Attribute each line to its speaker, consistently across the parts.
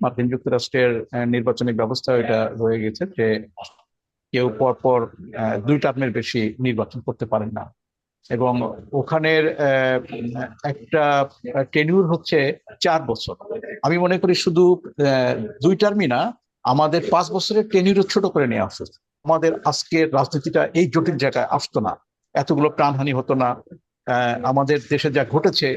Speaker 1: মার্কিন যুক্তরাষ্ট্রের আহ, নির্বাচনী ব্যবস্থা এটা রয়ে গেছে যে কেউ পরপর দুই টার্মের বেশি নির্বাচন করতে পারেন না। এবং ওখানের একটা টেনিউর হচ্ছে চার বছর। আমি মনে করি শুধু দুই টার্মই না আমাদের পাঁচ বছরের টেনিউর ছোট করে নেওয়া উচিত আমাদের আজকের রাজনীতিটা এই জটিল জায়গায় আসতো না। এতগুলো প্রাণহানি হতো না। আমাদের দেশে যা ঘটেছে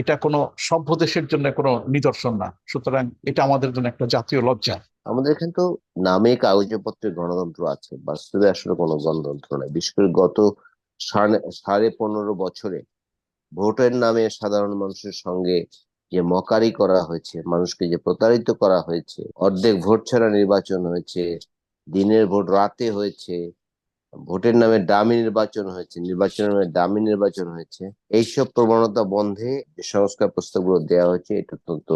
Speaker 1: এটা কোনো সভ্য দেশের জন্য কোনো নিদর্শন না। সুতরাং এটা আমাদের জন্য একটা জাতীয় লজ্জা।
Speaker 2: আমাদের এখানে তো নামে কাগজে পত্রে গণতন্ত্র আছে, বাস্তবে আসলে কোনো গণতন্ত্র নাই। বিশেষ করে গত সাড়ে পনেরো বছরে ভোটের নামে সাধারণ মানুষের সঙ্গে যে মকারি করা হয়েছে, মানুষকে যে প্রতারিত করা হয়েছে, অর্ধেক ভোট ছাড়া নির্বাচন হয়েছে, দিনের ভোট রাতে হয়েছে ভোটের নামে ডামি নির্বাচন হয়েছে, নির্বাচনের নামে ডামি নির্বাচন হয়েছে। এইসব প্রবণতা বন্ধে যে সংস্কার প্রস্তাবগুলো দেওয়া হয়েছে, এটা অত্যন্ত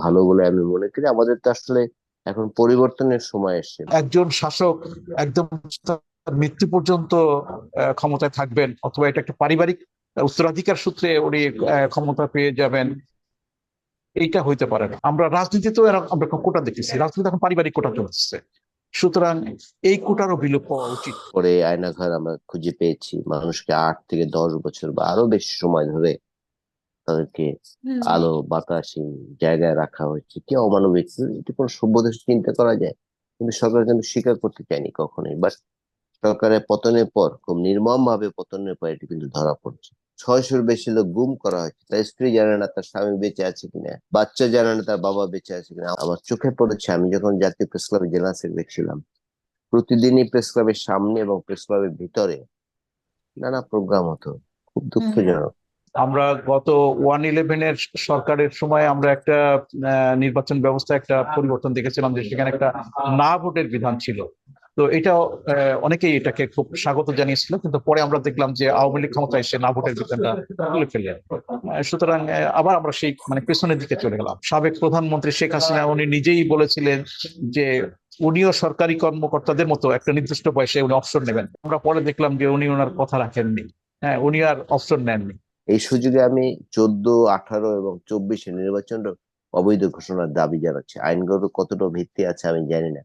Speaker 2: ভালো বলে আমি মনে করি। আমাদের তো আসলে এখন পরিবর্তনের সময় এসছে।
Speaker 1: একজন শাসক একদম মৃত্যু পর্যন্ত ক্ষমতায় থাকবেন অথবা এটা একটা পারিবারিক উত্তরাধিকার সূত্রে উনি ক্ষমতা পেয়ে যাবেন। এইটা হইতে পারে না। আমরা রাজনীতিতেও আমরা কোটা দেখেছি। রাজনীতি এখন পারিবারিক কোটা চলছে। সুতরাং এই কোটারও বিলোপ হওয়া উচিত।
Speaker 2: পরে আয়নাঘর আমরা খুঁজে পেয়েছি মানুষকে আট থেকে দশ বছর বা আরও বেশি সময় ধরে তাদেরকে আলো বাতাসহীন জায়গায় রাখা হয়েছে। কি অমানবিক এটি কোনো সভ্য দেশে চিন্তা করা যায় কিন্তু সরকার কিন্তু স্বীকার করতে চায়নি কখনোই। বাট সরকারের পতনের পর খুব নির্মম ভাবে পতনের পর এটি কিন্তু ধরা পড়ছে। ছয়শোর বেশি লোক গুম করা হয়েছে। তার স্ত্রী জানে না তার স্বামী বেঁচে আছে কিনা বাচ্চা জানে না তার বাবা বেঁচে আছে কিনা। আমার চোখে পড়েছে আমি যখন জাতীয় প্রেস ক্লাবে জেলা সেক্রেটারি ছিলাম প্রতিদিনই প্রেস ক্লাবের সামনে এবং প্রেস ক্লাবের ভিতরে নানা প্রোগ্রাম হতো খুব দুঃখজনক।
Speaker 1: আমরা গত ওয়ান ইলেভেনের সরকারের সময় আমরা একটা আহ, নির্বাচন ব্যবস্থা একটা পরিবর্তন দেখেছিলাম যে সেখানে একটা না ভোটের বিধান ছিল। তো এটা অনেকেই এটাকে খুব স্বাগত জানিয়েছিল কিন্তু পরে আমরা দেখলাম যে আওয়ামী লীগ ক্ষমতা এসে না ভোটের বিধানটা তুলে ফেলে সুতরাং আবার আমরা সেই মানে পেছনের দিকে চলে গেলাম। সাবেক প্রধানমন্ত্রী শেখ হাসিনা, উনি নিজেই বলেছিলেন যে উনিও সরকারি কর্মকর্তাদের মতো একটা নির্দিষ্ট বয়সে উনি অবসর নেবেন। আমরা পরে দেখলাম যে উনি ওনার কথা রাখেননি। হ্যাঁ উনি আর অবসর নেননি।
Speaker 2: এই সুযোগে আমি চোদ্দ, আঠারো এবং চব্বিশে নির্বাচন অবৈধ ঘোষণার দাবি জানাচ্ছি। আইনগত কতটা ভিত্তি আছে আমি জানি না।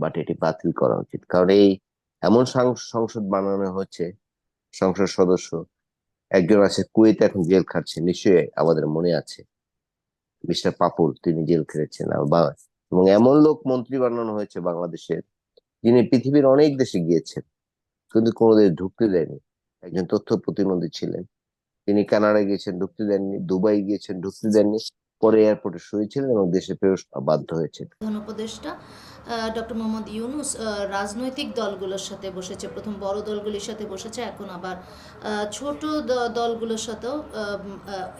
Speaker 2: বাট এটি বাতিল করা উচিত। কারণ এই এমন সংসদ বানানো হচ্ছে, সংসদ সদস্য, একজন আছে কুয়েতে এখন জেল খাটছে, নিশ্চয়ই আমাদের মনে আছে। মিস্টার পাপুল, তিনি জেল খেটেছেন এবং এমন লোক মন্ত্রী বানানো হয়েছে বাংলাদেশের, যিনি পৃথিবীর অনেক দেশে গিয়েছেন, কিন্তু কোনো কোনোদিন ঢুকতে দেয়নি। একজন তথ্য প্রতিমন্ত্রী ছিলেন। তিনি কানাডা গিয়েছেন, ঢুকতে দেননি। দুবাই গিয়েছেন, ঢুকতে দেননি। পরে এয়ারপোর্টে শুয়েছিলেন এবং দেশে ফেরত বাধ্য হয়েছেন।
Speaker 3: উপদেষ্টা ডক্টর মোহাম্মদ ইউনুস রাজনৈতিক দলগুলোর সাথে বসেছে। প্রথম বড় দলগুলির সাথে বসেছে, এখন আবার ছোট দলগুলোর সাথেও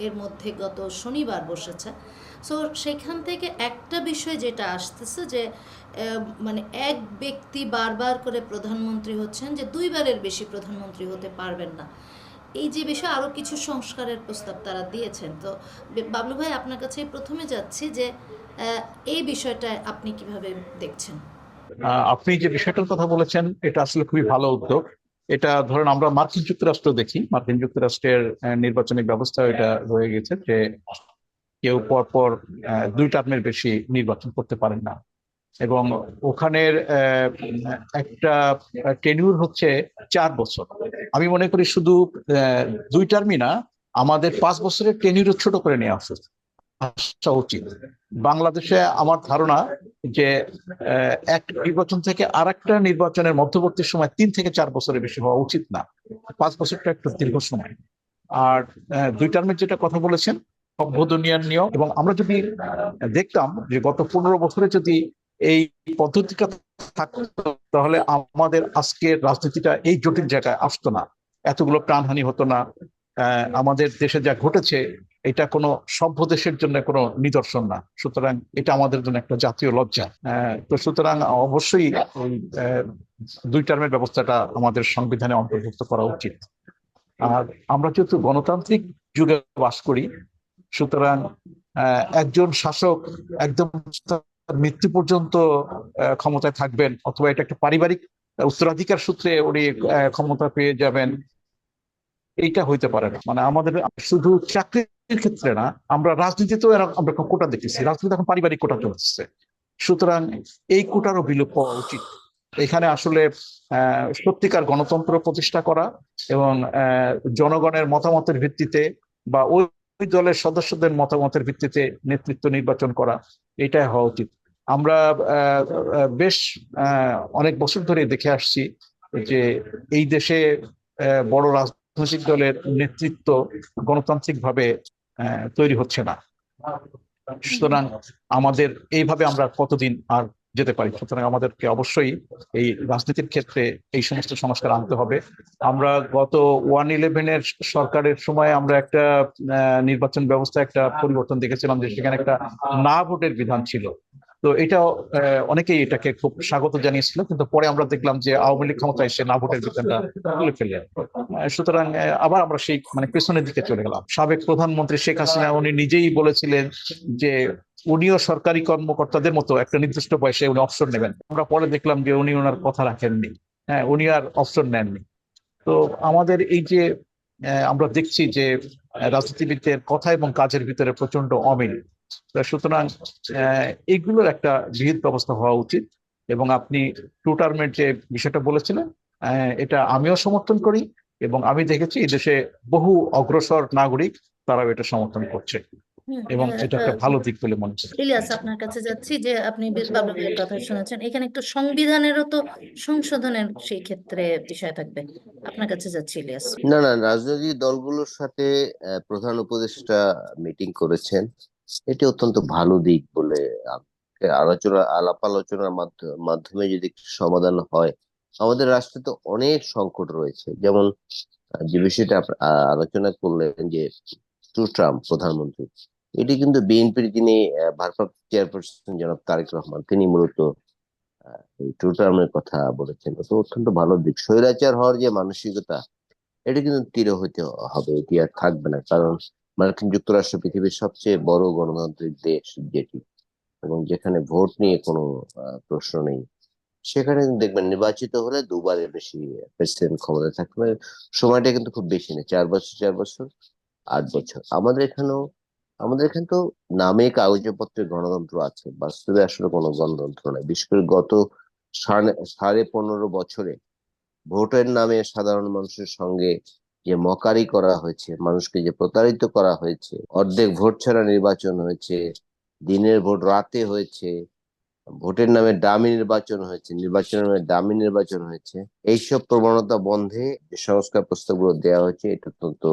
Speaker 3: এর মধ্যে গত শনিবার বসেছে। সো সেখান থেকে একটা বিষয় যেটা আসতেছে যে মানে এক ব্যক্তি বারবার করে প্রধানমন্ত্রী হচ্ছেন যে, দুইবারের বেশি প্রধানমন্ত্রী হতে পারবেন না। এই যে বিষয়ে আরও কিছু সংস্কারের প্রস্তাব তারা দিয়েছেন। তো বাবলু ভাই, আপনার কাছে প্রথমে যাচ্ছি যে এই বিষয়টা আপনি কীভাবে দেখছেন?
Speaker 1: আপনি যে বিষয়টার কথা বলেছেন এটা আসলে খুবই ভালো উদ্যোগ। এটা ধরেন আমরা মার্কিন যুক্তরাষ্ট্র দেখি। মার্কিন যুক্তরাষ্ট্রের আহ, নির্বাচনী ব্যবস্থা এটা রয়ে গেছে যে কেউ পরপর দুই টার্মের বেশি নির্বাচন করতে পারেন না। এবং ওখানের একটা টেনিউর হচ্ছে চার বছর। আমি মনে করি শুধু দুই টার্মই না আমাদের পাঁচ বছরের টেনিউর ছোট করে নেওয়া উচিত আসা উচিত। বাংলাদেশে আমার ধারণা যে এক নির্বাচন থেকে আর একটা নির্বাচনের মধ্যবর্তী সময় তিন থেকে চার বছরের বেশি হওয়া উচিত না। পাঁচ বছরটা একটু দীর্ঘ সময়। আর দুই টার্মের যেটা কথা বলেছেন সভ্য দুনিয়ার নিয়ম এবং আমরা যদি দেখতাম যে গত পনেরো বছরে যদি এই পদ্ধতিটা থাকতো, তাহলে আমাদের আজকের রাজনীতিটা এই জটিল জায়গায় আসতো না। এতগুলো প্রাণহানি হতো না। আমাদের দেশে যা ঘটেছে এটা কোনো সভ্য দেশের জন্য কোনো নিদর্শন না। সুতরাং এটা আমাদের জন্য একটা জাতীয় লজ্জা। তো সুতরাং অবশ্যই ওই দুই টার্মের ব্যবস্থাটা আমাদের সংবিধানে অন্তর্ভুক্ত করা উচিত। আর আমরা যেহেতু গণতান্ত্রিক যুগে বাস করি, সুতরাং একজন শাসক একদম মৃত্যু পর্যন্ত ক্ষমতায় থাকবেন, অথবা এটা একটা পারিবারিক উত্তরাধিকার সূত্রে উনি ক্ষমতা পেয়ে যাবেন এইটা হইতে পারে না। মানে আমাদের শুধু চাকরির ক্ষেত্রে না, আমরা রাজনীতিতেও আমরা কোটা দেখেছি রাজনীতি এখন পারিবারিক কোটা চলছে সুতরাং এই কোটারও বিলোপ হওয়া উচিত। এখানে আসলে সত্যিকার গণতন্ত্র প্রতিষ্ঠা করা এবং জনগণের মতামতের ভিত্তিতে বা ওই দলের সদস্যদের মতামতের ভিত্তিতে নেতৃত্ব নির্বাচন করা, এটাই হওয়া উচিত। আমরা বেশ অনেক বছর ধরে দেখে আসছি যে এই দেশে বড় রাজনৈতিক দলের নেতৃত্ব গণতান্ত্রিক ভাবে তৈরি হচ্ছে না। সুতরাং আমাদের, এইভাবে আমরা কতদিন আর যেতে পারি? সুতরাং আমাদেরকে অবশ্যই এই রাজনীতির ক্ষেত্রে এই সমস্ত সংস্কার আনতে হবে। আমরা গত ওয়ান ইলেভেনের সরকারের সময় আমরা একটা নির্বাচন ব্যবস্থা, একটা পরিবর্তন দেখেছিলাম যে সেখানে একটা না ভোটের বিধান ছিল। তো এটা অনেকেই এটাকে খুব স্বাগত জানিয়েছিল, কিন্তু পরে আমরা দেখলাম যে আওয়ামী লীগ ক্ষমতায় এসে না ভোটের বিধানটা তুলে সুতরাং আবার আমরা সেই মানে পেছনের দিকে চলে গেলাম। সাবেক প্রধানমন্ত্রী শেখ হাসিনা, উনি নিজেই বলেছিলেন যে উনিও সরকারি কর্মকর্তাদের মতো একটা নির্দিষ্ট বয়সে উনি অবসর নেবেন। আমরা পরে দেখলাম যে উনি ওনার কথা রাখেননি। হ্যাঁ উনি আর অবসর নেননি। তো আমাদের এই যে আমরা দেখছি যে রাজনীতিবিদদের কথা এবং কাজের ভিতরে প্রচণ্ড অমিল। সুতরাং আহ, এইগুলোর একটা বিহিত ব্যবস্থা হওয়া উচিত এবং আপনি টু টার্মের যে বিষয়টা বলেছিলেন আহ, এটা আমিও সমর্থন করি এবং আমি দেখেছি এই দেশে বহু অগ্রসর নাগরিক তারাও এটা সমর্থন করছে এবং এটা একটা ভালো দিক বলে মনে হচ্ছে
Speaker 3: ইলিয়াস আপনার কাছে যাচ্ছি যে আপনি বেশ কথা শুনেছেন। এখানে একটু সংবিধানেরও তো সংশোধনের সেই ক্ষেত্রে বিষয় থাকবে। আপনার কাছে যাচ্ছি ইলিয়াস।
Speaker 2: না না রাজনৈতিক দলগুলোর সাথে আহ, প্রধান উপদেষ্টা মিটিং করেছেন। এটি অত্যন্ত ভালো দিক বলে আলোচনা আলাপ আলোচনার মাধ্য- মাধ্যমে যদি সমাধান হয়, আমাদের রাষ্ট্রে তো অনেক সংকট রয়েছে। যেমন, যে বিষয়টা আলোচনা করলেন যে টু ট্রাম্প, প্রধানমন্ত্রী, এটি কিন্তু বিএনপির যিনি ভারপ্রাপ্ত চেয়ারপারসন জনাব তারেক রহমান, তিনি মূলত টু টার্মের কথা বলেছেন। তো অত্যন্ত ভালো দিক। স্বৈরাচার হওয়ার যে মানসিকতা, এটা কিন্তু তীরে হইতে হবে, এটি আর থাকবে না। কারণ মার্কিন যুক্তরাষ্ট্র পৃথিবীর সবচেয়ে বড় গণতান্ত্রিক দেশ যেটি এবং যেখানে ভোট নিয়ে কোনো প্রশ্ন নেই, সেখানে দেখবেন নির্বাচিত হলে দুবারের বেশি প্রেসিডেন্ট ক্ষমতা থাকবে সময়টা কিন্তু খুব বেশি নেই, চার বছর চার বছর, আট বছর। আমাদের এখানেও, আমাদের এখানে তো নামে কাগজে পত্রে গণতন্ত্র আছে, বাস্তবে আসলে কোনো গণতন্ত্র নাই। বিশেষ করে গত সাড়ে পনেরো বছরে ভোটের নামে সাধারণ মানুষের সঙ্গে যে মকারি করা হয়েছে, মানুষকে যে প্রতারিত করা হয়েছে, অর্ধেক ভোট ছাড়া নির্বাচন হয়েছে, দিনের ভোট রাতে হয়েছে, ভোটের নামে ডামি নির্বাচন হয়েছে, নির্বাচনের নামে ডামি নির্বাচন হয়েছে, এইসব প্রবণতা বন্ধে যে সংস্কার প্রস্তাবগুলো দেওয়া হয়েছে, এটা অত্যন্ত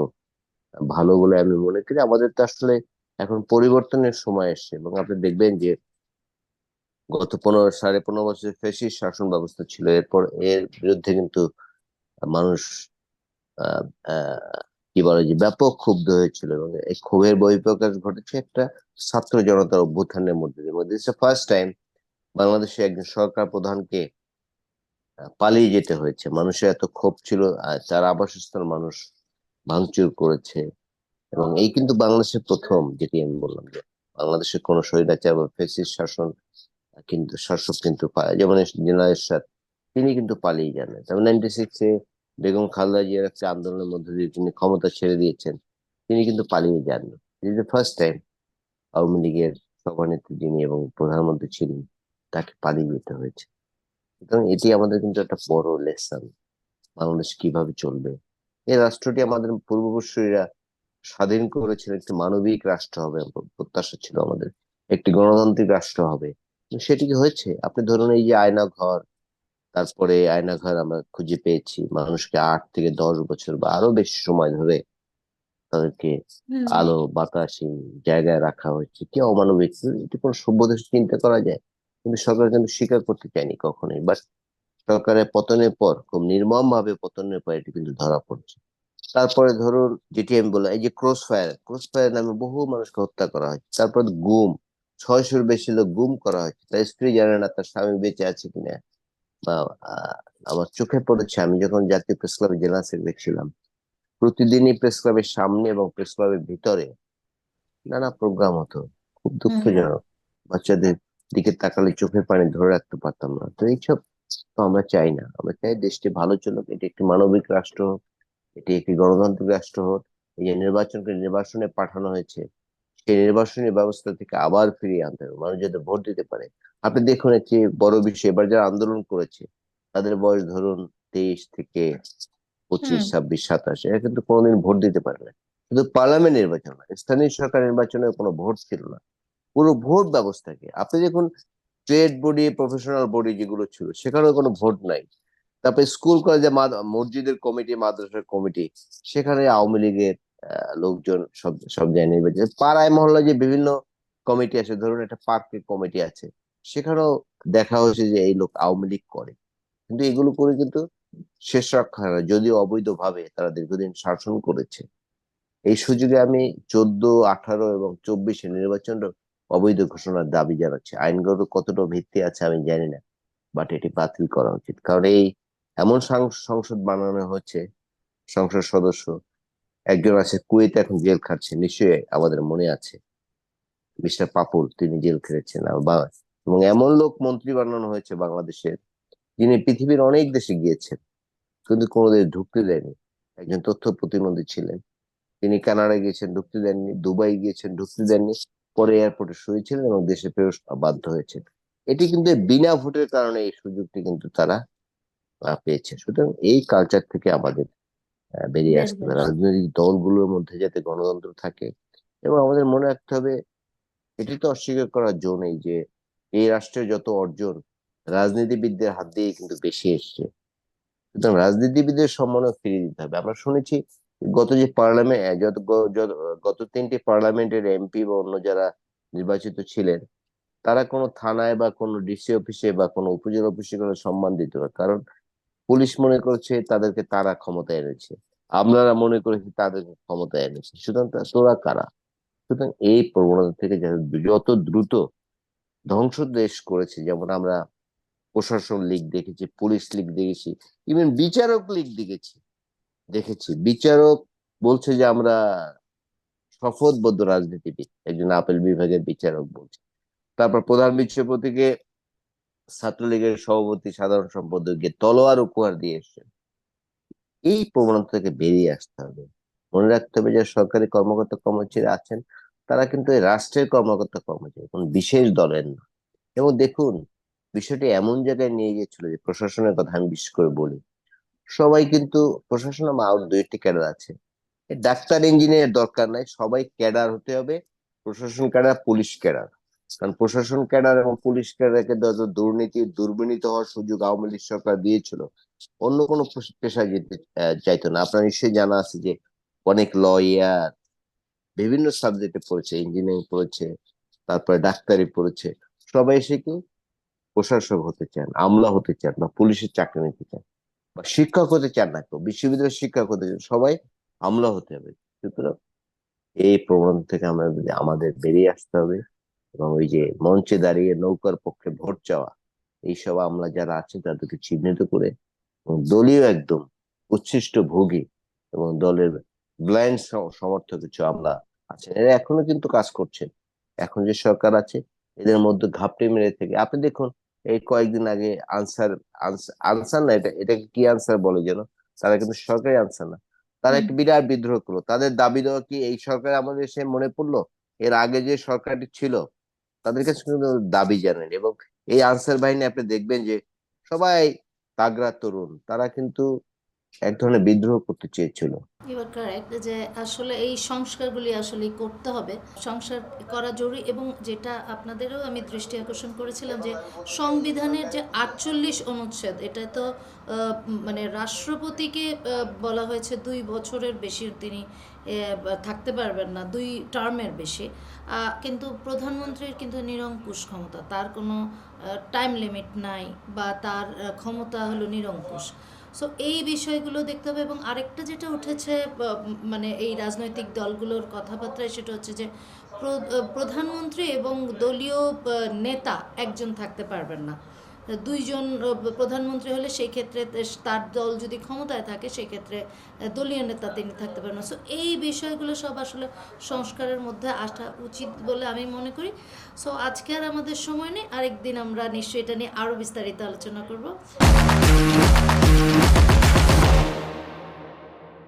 Speaker 2: ভালো বলে আমি মনে করি। আমাদের তো আসলে এখন পরিবর্তনের সময় এসছে এবং আপনি দেখবেন যে গত পনেরো, সাড়ে পনেরো বছর ফ্যাসিস্ট শাসন ব্যবস্থা ছিল। এরপর এর বিরুদ্ধে কিন্তু মানুষ কি বলে যে ব্যাপক ক্ষুব্ধ হয়েছিল এবং এই ক্ষোভের বহিঃপ্রকাশ ঘটেছে একটা ছাত্র জনতার অভ্যুত্থানের মধ্যে দিয়ে। ফার্স্ট টাইম বাংলাদেশে একজন সরকার প্রধানকে পালিয়ে যেতে হয়েছে। মানুষের এত ক্ষোভ ছিল তার আবাসস্থল মানুষ ভাঙচুর করেছে। এবং এই কিন্তু বাংলাদেশের প্রথম যেটি আমি বললাম যে বাংলাদেশের কোন স্বৈরাচার বা ফেসিস্ট শাসন কিন্তু, শাসক কিন্তু যেমন জেনারেল তিনি কিন্তু পালিয়ে যান। তবে নাইনটি সিক্সে বেগম খালেদা জিয়ার একটা আন্দোলনের মধ্যে দিয়ে তিনি ক্ষমতা ছেড়ে দিয়েছেন, তিনি কিন্তু পালিয়ে যান is the first time Awami লীগের সভানেত্রী যিনি এবং প্রধানমন্ত্রী ছিলেন, তাকে পালিয়ে যেতে হয়েছে। সুতরাং এটি আমাদের কিন্তু একটা বড় লেসন বাংলাদেশ কীভাবে চলবে। এই রাষ্ট্রটি আমাদের পূর্বপুরুষরা স্বাধীন করেছিলেন, একটি মানবিক রাষ্ট্র হবে, প্রত্যাশা ছিল আমাদের, একটি গণতান্ত্রিক রাষ্ট্র হবে। সেটি কি হয়েছে? আপনি ধরুন এই যে আয়না ঘর তারপরে আয়না ঘর আমরা খুঁজে পেয়েছি। মানুষকে আট থেকে দশ বছর বা আরও বেশি সময় ধরে তাদেরকে আলো বাতাসহীন জায়গায় রাখা হয়েছে। কি অমানবিক? এটি কোনো সভ্য দেশ চিন্তা করা যায় কিন্তু সরকার কিন্তু স্বীকার করতে চায়নি কখনোই। বাট সরকারের পতনের পর খুব নির্মম ভাবে পতনের পর এটি কিন্তু ধরা পড়ছে। তারপরে ধরুন যেটি আমি বললাম এই যে ক্রস ফায়ার ক্রস ফায়ার নামে বহু মানুষকে হত্যা করা হয়েছে। তারপর গুম ছয়শোর বেশি লোক গুম করা হয়েছে। তার স্ত্রী জানে না তার স্বামী বেঁচে আছে কিনা। আমার চোখে পড়েছে আমি যখন জাতীয় প্রেস ক্লাবে জেনারেল সেক্রেটারি ছিলাম প্রতিদিনই প্রেস ক্লাবের সামনে এবং প্রেস ক্লাবের ভিতরে নানা প্রোগ্রাম হতো খুব দুঃখজনক। বাচ্চাদের দিকে তাকালে চোখের পানি ধরে রাখতে পারতাম না। তো এইসব তো আমরা চাই না। আমরা চাই দেশটি ভালো চলুক এটি একটি মানবিক রাষ্ট্র হোক এটি একটি গণতান্ত্রিক রাষ্ট্র হোক। এই যে নির্বাচনকে নির্বাচনে পাঠানো হয়েছে সেই নির্বাচনী ব্যবস্থা থেকে আবার ফিরিয়ে আনতে হবে। মানুষ যাতে ভোট দিতে পারে আপনি দেখুন একটি বড় বিষয় এবার যারা আন্দোলন করেছে তাদের বয়স ধরুন তেইশ থেকে পঁচিশ ছাব্বিশ সাতাশ এরা কিন্তু কোনোদিন ভোট দিতে পারে না। শুধু পার্লামেন্ট নির্বাচন না স্থানীয় সরকার নির্বাচনে কোনো ভোট ছিল না। পুরো ভোট ব্যবস্থাকে আপনি দেখুন ট্রেড বডি প্রফেশনাল বডি যেগুলো ছিল সেখানেও কোনো ভোট নাই। তারপরে স্কুল কলেজে মসজিদের কমিটি মাদ্রাসার কমিটি সেখানে আওয়ামী লীগের আহ, লোকজন সব সব জায়গায় নির্বাচিত। পাড়ায় মহল্লায় যে বিভিন্ন কমিটি আছে ধরুন একটা পার্কের কমিটি আছে সেখানেও দেখা হয়েছে যে এই লোক আওয়ামী লীগ করে। কিন্তু এগুলো করে কিন্তু শেষ রক্ষা না, যদিও অবৈধভাবে তারা দীর্ঘদিন শাসন করেছে। এই সুযোগে আমি চোদ্দ, আঠারো এবং চব্বিশে নির্বাচনের অবৈধ ঘোষণার দাবি জানাচ্ছি। আইনগত কতটা ভিত্তি আছে আমি জানি না বাট এটি বাতিল করা উচিত। কারণ এই এমন সংসদ বানানো হচ্ছে, সংসদ সদস্য, একজন আছে কুয়েতে এখন জেল খাটছে, নিশ্চয়ই আমাদের মনে আছে। মিস্টার পাপুল তিনি জেল খেটেছেন, বা- এবং এমন লোক মন্ত্রী বানানো হয়েছে বাংলাদেশের যিনি পৃথিবীর অনেক দেশে গিয়েছেন কিন্তু কোনোদিন ঢুকতে দেয়নি। একজন তথ্য প্রতিমন্ত্রী ছিলেন। তিনি কানাডা গিয়েছেন ঢুকতে দেননি। দুবাই গিয়েছেন ঢুকতে দেননি। পরে এয়ারপোর্টে শুয়েছিলেন এবং দেশে ফেরত বাধ্য হয়েছেন। এটি কিন্তু বিনা ভোটের কারণে এই সুযোগটি কিন্তু তারা পেয়েছে। সুতরাং এই কালচার থেকে আমাদের বেরিয়ে আসতে হবে।
Speaker 3: হবে।
Speaker 2: রাজনৈতিক দলগুলোর মধ্যে যাতে গণতন্ত্র থাকে এবং আমাদের মনে রাখতে হবে এটি তো অস্বীকার করার জো নেই যে এই রাষ্ট্রের যত অর্জন, রাজনীতিবিদদের হাত দিয়ে কিন্তু বেশি এসছে। সুতরাং রাজনীতিবিদদের সম্মানও ফিরিয়ে দিতে হবে। আমরা শুনেছি গত যে পার্লামেন্ট যত গত তিনটি পার্লামেন্টের এমপি বা অন্য যারা নির্বাচিত ছিলেন, তারা কোনো থানায় বা কোনো ডিসি অফিসে বা কোনো উপজেলা অফিসে কোনো সম্মান দিত না। কারণ পুলিশ মনে করছে তাদেরকে তারা ক্ষমতায় এনেছে। আপনারা মনে করেছি তাদেরকে ক্ষমতায় এনেছে। সুতরাং তোরা কারা? সুতরাং এই প্রবণতা থেকে যত দ্রুত ধ্বংস দেশ করেছে, যেমন আমরা প্রশাসন লীগ দেখেছি পুলিশ লীগ দেখেছি ইভেন বিচারক লীগ দেখেছি দেখেছি। বিচারক বলছে যে আমরা শপথবদ্ধ রাজনীতিবিদ, একজন আপিল বিভাগের বিচারক বলছে। তারপর প্রধান বিচারপতিকে ছাত্রলীগের সভাপতি, সাধারণ সম্পাদককে তলোয়ার উপহার দিয়ে এসছেন। এই প্রবণতা থেকে বেরিয়ে আসতে হবে। মনে রাখতে হবে যে সরকারি কর্মকর্তা কর্মচারী আছেন তারা কিন্তু রাষ্ট্রের কর্মকর্তা কর্মচারী, কোন বিশেষ দলের না। এবং দেখুন, বিষয়টি এমন জায়গায় নিয়ে গিয়েছিল যে প্রশাসনের কথা আমি বিশেষ করে বলি। সবাই কিন্তু, প্রশাসন আউট দুইটি ক্যাডার আছে। ডাক্তার ইঞ্জিনিয়ার দরকার নাই, সবাই ক্যাডার হতে হবে। প্রশাসন ক্যাডার, পুলিশ ক্যাডার। কারণ প্রশাসন ক্যাডার এবং পুলিশ ক্যাডারকে দুর্নীতি, দুর্বিনীত হওয়ার সুযোগ আওয়ামী লীগ সরকার দিয়েছিল, অন্য কোনো পেশ- যেতে চাইতো না। আপনার নিশ্চয়ই জানা আছে যে অনেক লয়ার বিভিন্ন সাবজেক্টে পড়েছে ইঞ্জিনিয়ারিং পড়েছে, তারপরে ডাক্তারি পড়েছে, সবাই এসে কি প্রশাসক হতে চান, আমলা হতে চান বা পুলিশের চাকরি নিতে চান বা শিক্ষক হতে চান না কেউ, বিশ্ববিদ্যালয়ের শিক্ষক হতে চান, সবাই আমলা হতে হবে। সুতরাং এই প্রবণতা থেকে আমরা যদি আমাদের বেরিয়ে আসতে হবে এবং ওই যে মঞ্চে দাঁড়িয়ে নৌকার পক্ষে ভোট চাওয়া, এইসব আমলা যারা আছে তাদেরকে চিহ্নিত করে এবং দলীয় একদম উচ্ছিষ্ট ভোগী এবং দলের ব্লাইন্ড সমর্থক কিছু আমলা আছেন এরা এখনও কিন্তু কাজ করছেন এখন যে সরকার আছে এদের মধ্যে ঘাপটি মেরে থেকে আপনি দেখুন এই কয়েকদিন আগে আনসার আনসার না এটা এটাকে কি আনসার বলে যেন? তারা কিন্তু সরকারি আনসার না। তারা একটা বিরাট বিদ্রোহ করল। তাদের দাবি দেওয়া কি এই সরকার আমাদের সে মনে পড়ল? এর আগে যে সরকারটি ছিল তাদের কাছে কিন্তু দাবি জানেন। এবং এই আনসার বাহিনী আপনি দেখবেন যে সবাই তাগড়া তরুণ তারা কিন্তু এক ধরনের বিদ্রোহ করতে চেয়েছিল।
Speaker 3: এবার কারেক্ট যে আসলে এই সংস্কারগুলি আসলে করতে হবে। সংস্কার করা জরুরি এবং যেটা আপনাদেরও আমি দৃষ্টি আকর্ষণ করেছিলাম যে সংবিধানের যে আটচল্লিশ অনুচ্ছেদ, এটা তো মানে রাষ্ট্রপতিকে বলা হয়েছে দুই বছরের বেশি তিনি থাকতে পারবেন না, দুই টার্মের বেশি। কিন্তু প্রধানমন্ত্রীর কিন্তু নিরঙ্কুশ ক্ষমতা, তার কোনো টাইম লিমিট নাই বা তার ক্ষমতা হলো নিরঙ্কুশ। সো এই বিষয়গুলো দেখতে হবে এবং আরেকটা যেটা উঠেছে মানে এই রাজনৈতিক দলগুলোর কথাবার্তায় সেটা হচ্ছে যে প্র- প্রধানমন্ত্রী এবং দলীয় নেতা একজন থাকতে পারবেন না। দুইজন প্রধানমন্ত্রী হলে সেই ক্ষেত্রে তার দল যদি ক্ষমতায় থাকে, সেই ক্ষেত্রে দলীয় নেতা তিনি থাকতে পারেন সো এই বিষয়গুলো সব আসলে সংস্কারের মধ্যে আসা উচিত বলে আমি মনে করি। সো আজকে আর আমাদের সময় নেই। আরেকদিন আমরা নিশ্চয়ই এটা নিয়ে আরও বিস্তারিত আলোচনা করব।